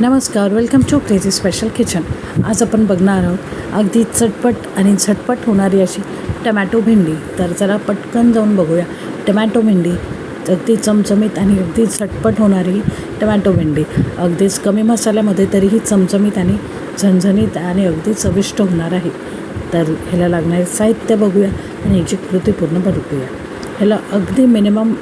नमस्कार welcome to crazy special kitchen आज आपण बघणार आहोत अगदी चटपट आणि झटपट होणारी अशी टमॅटो भेंडी. तर जरा पटकन जाऊन बघूया. टमॅटो भेंडी अगदी चमचमीत आणि अगदी झटपट होणारी टमॅटो भेंडी. अगदीच कमी मसाल्यामध्ये तरीही चमचमीत आणि झणझणीत आणि अगदी चविष्ट होणार आहे. तर ह्याला लागणारे साहित्य बघूया आणि याची कृती पूर्ण बघूया. ह्याला अगदी मिनिमम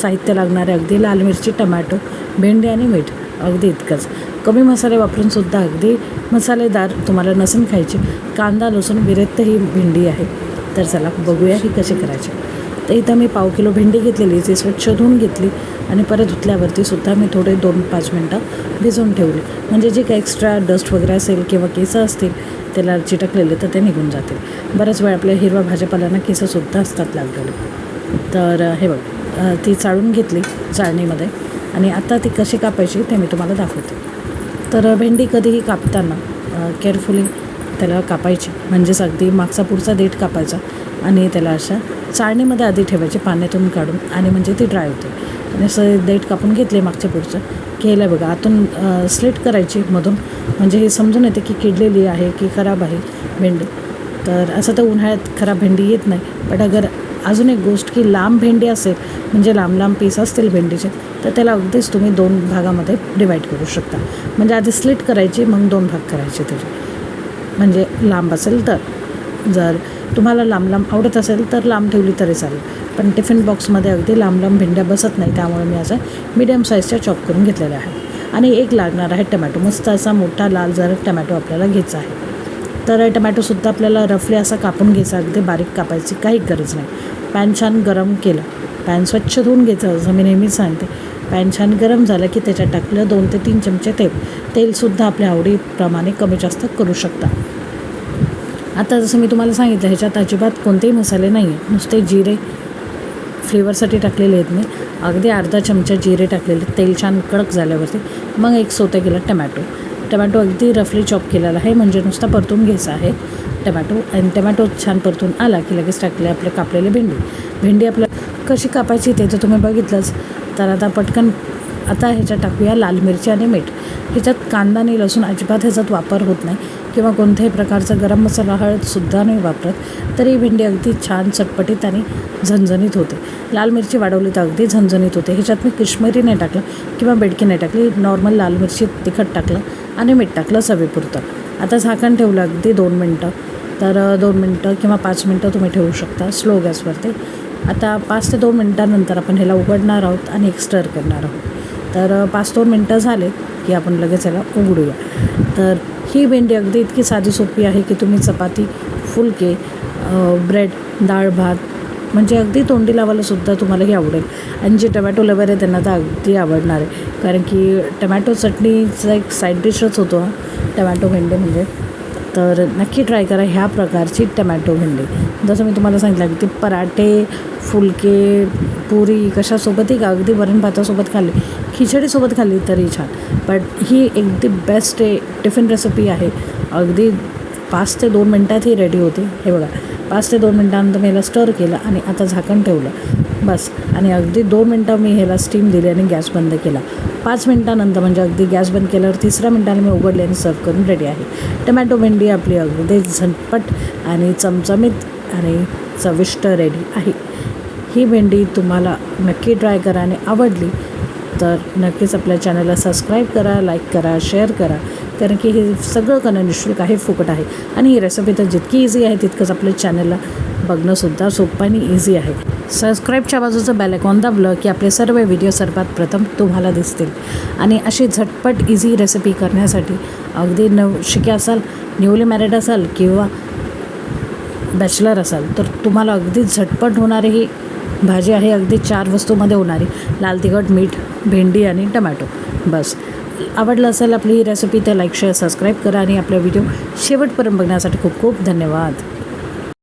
साहित्य लागणारे अगदी लाल मिरची टमॅटो भेंडी आणि मीठ. अगदी इतकंच. कमी मसाले वापरून सुद्धा अगदी मसालेदार तुम्हाला नसून खायची. कांदा लसूण विरक्त ही भेंडी आहे. तर चला बघूया ही कशी करायची. तर इथं मी पाव किलो भेंडी घेतलेली ती स्वच्छ धुवून घेतली आणि परत धुतल्यावरती सुद्धा मी थोडे दोन पाच मिनटं भिजवून ठेवली. म्हणजे जे काही एक्स्ट्रा डस्ट वगैरे असेल किंवा केसं असतील त्याला चिटकलेले तर ते निघून जातील. बऱ्याच वेळ आपल्या हिरव्या भाजीपाल्यांना केसंसुद्धा असतात लागलेले. तर हे बघ ती चाळून घेतली चाळणीमध्ये. आणि आता ती कशी कापायची ते मी तुम्हाला दाखवते. तर भेंडी कधीही कापताना केअरफुली त्याला कापायची. म्हणजेच अगदी मागचा पुढचा देठ कापायचा आणि त्याला अशा चाळणीमध्ये आधी ठेवायची पाण्यातून काढून आणि म्हणजे ती ड्राय होते. आणि असं देठ कापून घेतले मागच्या पुढचं. की बघा आतून स्लिट करायची मधून. म्हणजे हे समजून येते की किडलेली आहे की खराब आहे भेंडी. तर असं तर उन्हाळ्यात खराब भेंडी येत नाही. पण अगर अजून एक गोष्ट की लांब भेंडी असेल म्हणजे लांब लांब पीस असतील भेंडीचे तर त्याला अगदीच तुम्ही दोन भागामध्ये डिवाईड करू शकता. म्हणजे आधी स्लिट करायची मग दोन भाग करायचे त्याचे. म्हणजे लांब असेल तर. जर तुम्हाला लांब लांब आवडत असेल तर लांब ठेवली तरी चालेल. पण टिफिन बॉक्समध्ये अगदी लांब लांब भेंड्या बसत नाही त्यामुळे मी असं मिडियम साईजच्या चॉप करून घेतलेल्या आहे आणि एक लागणार आहे टमॅटो. मस्त असा मोठा लाल जर टमॅटो आपल्याला घ्यायचा आहे. तर टमॅटोसुद्धा आपल्याला रफली असा कापून घ्यायचा अगदी बारीक कापायची काही गरज नाही. पॅन छान गरम केलं. पॅन स्वच्छ धुवून घ्यायचं असं मी नेहमीच सांगते. पॅन छान गरम झालं की त्याच्यात टाकलं दोन ते तीन चमचे तेल. तेलसुद्धा आपल्या आवडीप्रमाणे कमी जास्त करू शकता. आता जसं मी तुम्हाला सांगितलं ह्याच्यात अजिबात कोणतेही मसाले नाही आहे नुसते जिरे फ्लेवरसाठी टाकलेले आहेत मी. अगदी अर्धा चमचा जिरे टाकलेले. तेल छान कडक झाल्यावरती. मग एक सोते केलं टमॅटो. टमॅटो अगदी रफली चॉप केलेला आहे. म्हणजे नुसता परतून घ्यायचा आहे. टमॅटो आणि टमॅटो छान परतून आला की लगेच टाकले आपले कापलेले भेंडी. भेंडी आपल्या कशी कापायची ते तर तुम्ही बघितलंच. तर आता पटकन आता ह्याच्यात टाकूया लाल मिरची आणि मीठ. ह्याच्यात कांदा आणि लसूण अजिबात ह्याच्यात वापर होत नाही. किंवा कोणत्याही प्रकारचा गरम मसाला हळदसुद्धा नाही वापरत तरी ही भेंडी अगदी छान चटपटीत आणि झणझणीत होते. लाल मिरची वाढवली तर अगदी झणझणीत होते. ह्याच्यात मी काश्मीरी नाही टाकलं किंवा बेडकी नाही टाकली नॉर्मल लाल मिरची तिखट टाकलं आणि मीठ टाकलं चवीपुरतं. आता झाकण ठेवलं अगदी दोन मिनटं. तर दोन मिनटं किंवा पाच मिनटं तुम्ही ठेवू शकता स्लो गॅसवरती. आता पाच ते दोन मिनटानंतर आपण ह्याला उघडणार आहोत आणि एक स्टर करणार आहोत. तर पाच दोन मिनटं झाले की आपण लगेच याला उघडूया. तर ही भेंडी अगदी इतकी साधी सोपी आहे की तुम्ही चपाती फुलके ब्रेड डाळ भात म्हणजे अगदी तोंडी लावायलासुद्धा तुम्हाला हे आवडेल. आणि जे टमॅटो लवर आहे त्यांना तर अगदी आवडणार आहे. कारण की टमॅटो चटणीचा एक साईड डिशच होतो हा. टमॅटो भेंडी म्हणजे. तर नक्की ट्राय करा ह्या प्रकारची टमॅटो भेंडी. जसं मी तुम्हाला सांगितलं की ते पराठे फुलके पुरी कशासोबतही का अगदी वरण भातासोबत खाल्ली खिचडीसोबत खाल्ली तरी छान. बट ही अगदी बेस्ट टिफिन रेसिपी आहे. अगदी पाच ते दोन मिनटात ही रेडी होते. हे बघा पाच ते दोन मिनटानंतर मी ह्याला स्टर केलं आणि आता झाकण ठेवलं. बस. आणि अगदी दोन मिनटं मी ह्याला स्टीम दिली आणि गॅस बंद केला. पाच मिनटानंतर म्हणजे अगदी गॅस बंद केल्यावर तिसऱ्या मिनटाने मी उघडले आणि सर्व करून रेडी आहे. टमॅटो भेंडी आपली अगदी झटपट आणि चमचमीत आणि चविष्ट रेडी आहे. ही भेंडी तुम्हाला नक्की ट्राय करा आणि आवडली तर नक्कीच आपल्या चॅनलला सबस्क्राईब करा लाईक करा शेअर करा. कारण की हे सगळं करणं निशुल्क आहे फुकट आहे. आणि ही रेसिपी तर जितकी इझी आहे तितकंच आपल्या चॅनलला बघणंसुद्धा सोपं आणि इझी आहे. सबस्क्राईबच्या बाजूचं बॅलेकॉन दाबलं की आपले सर्व व्हिडिओ सर्वात प्रथम तुम्हाला दिसतील. आणि अशी झटपट इझी रेसिपी करण्यासाठी अगदी नव शिके असाल न्यूली मॅरिड असाल किंवा बॅचलर असाल तर तुम्हाला अगदी झटपट होणारी ही भाजी आहे. अगदी चार वस्तूमध्ये होणारी लाल तिखट मीठ भेंडी आणि टमॅटो. बस. आवडलं असेल आपली ही रेसिपी तर लाईक शेअर सबस्क्राईब करा आणि आपला व्हिडिओ शेवटपर्यंत बघण्यासाठी खूप खूप धन्यवाद.